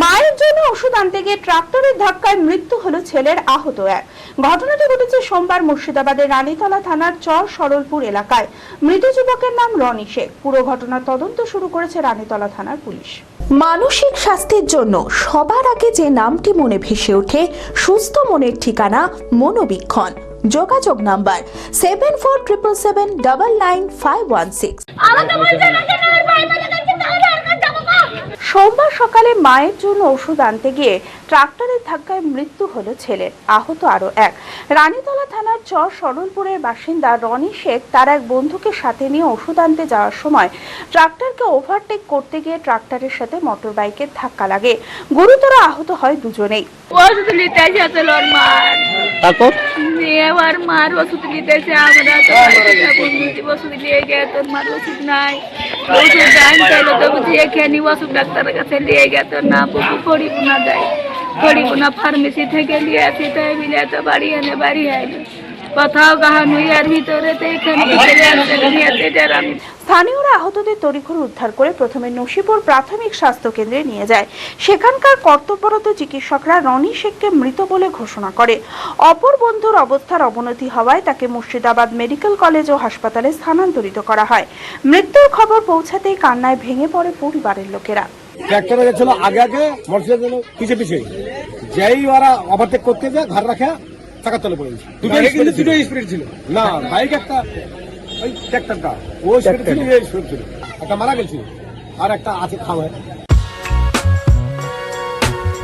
মায়ের জন্য ওষুধ আনতে গিয়ে ট্রাক্টরের ধাক্কায় মৃত্যু হলো ছেলের আহত এক। ঘটনাটি ঘটেছে সোমবার মুর্শিদাবাদের রানীতলা থানার চর সরলপুর এলাকায়। মৃত যুবকের নাম রনি শেখ। পুরো ঘটনার তদন্ত শুরু করেছে রানীতলা থানার পুলিশ। মানসিক স্বাস্থ্যের জন্য সবার আগে যে নামটি মনে ভেসে ওঠে সুস্থ মনের ঠিকানা মনোবীক্ষণ। যোগাযোগ number seven four triple seven double nine five one six সোমবার সকালে মায়ের জন্য ওষুধ আনতে গিয়ে ট্রাক্টরের ধাক্কায় মৃত্যু হলো ছেলের আহত আরও এক। রানীতলা থানার চর সরলপুরের বাসিন্দা রনি শেখ তার এক বন্ধুকে সাথে নিয়ে ওষুধ আনতে যাওয়ার সময় ট্রাক্টরকে ওভারটেক করতে গিয়ে ট্রাক্টরের সাথে মোটর বাইকের ধাক্কা লাগে। গুরুতর আহত হয় দুজনেই। ওষুধ নিতে তারপর? নিয়ে ওর মার ওষুধ নিতেছে আমরা তো বাড়িতে বন্ধু ওষুধ নিয়ে গিয়ে তোর মার ওষুধ নাই। ওষুধ আনতে তো বুঝি এখানে ওষুধ ডাক্তারের কাছে নিয়ে তোর না বুকু ফড়িপুনা যায় ফড়িপুনা ফার্মেসি থেকে নিয়ে আসি তাই মিলে তো বাড়ি এনে বাড়ি আইলো। কোথাও গাহানু এর ভিতরে তো এখানে আমি। স্থানীয়রা আহতদের তড়িঘড়ি উদ্ধার করে প্রথমে নসিপুর প্রাথমিক স্বাস্থ্য কেন্দ্রে নিয়ে যায়। সেখানকার কর্তব্যরত চিকিৎসকরা রনি শেখকে মৃত বলে ঘোষণা করে। অপর বন্ধুর অবস্থার অবনতি হওয়ায় তাকে মুর্শিদাবাদ মেডিকেল কলেজ ও হাসপাতালে স্থানান্তরিত করা হয়। মৃত্যুর খবর পৌঁছাতেই কান্নায় ভেঙে পড়ে পরিবারের লোকেরা। ট্র্যাক্টরে গেছিল আগে আগে মোটরসাইকেল পিছে পিছে। যেই ওরা ওভারটেক করতে যায় ঘর রাখা চাকার তলে পড়ে গেছে। দুটো স্পিড ছিল। না বাইক একটা ওই ট্র্যাক্টরটা ও স্পিড ছিল একটা মারা গেছিল। আর একটা আছে খাওয়া